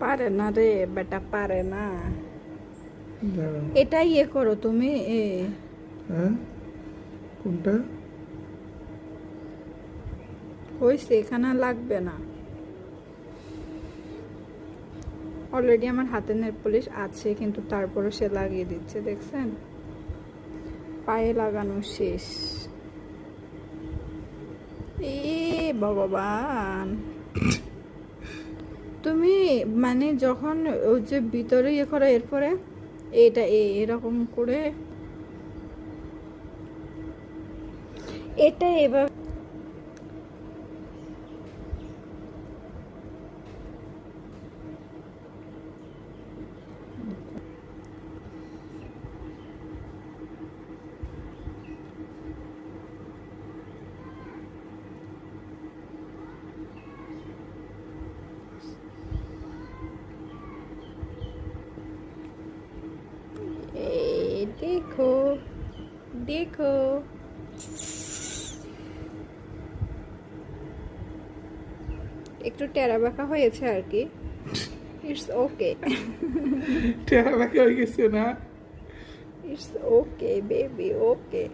পারে না রে বেটা পারে না এটাই এটা ইয়ে করো তুমি এ। হ্যাঁ? কোনটা? হয়েছে এখানে লাগবে না। অলরেডি আমার হাতে নেল পলিশ আছে কিন্তু তারপরে সে লাগিয়ে দিচ্ছে দেখছেন? পায়ে লাগানো শেষ। এ ভগবান। মানে যখন ওই যে ভিতরে ইয়ে করে এরপরে এটা এরকম করে। এটা এবার দেখো দেখো। একটু টেরা বাঁকা হয়েছে আর কি। ইটস ওকে টেরা বাঁকা হয়ে গেছে না? It's okay baby okay